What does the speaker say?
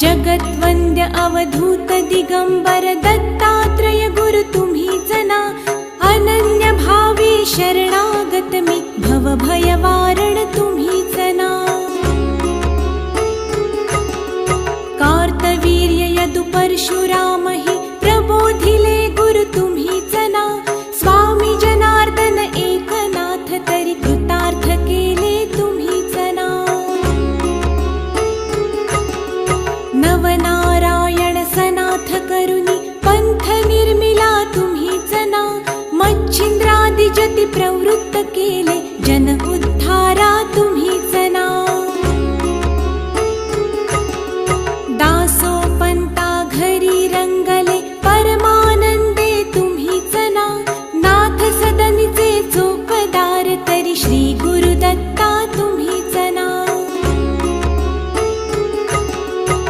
जगद्वन्द्य अवधूत दिगम्बर दत्तात्रय गुरु तुम्हीच ना अनन्य भावे शरणागत मी भव भयवारण तुम्हीच ना कार्तवीर्य यदु परशुराम buena.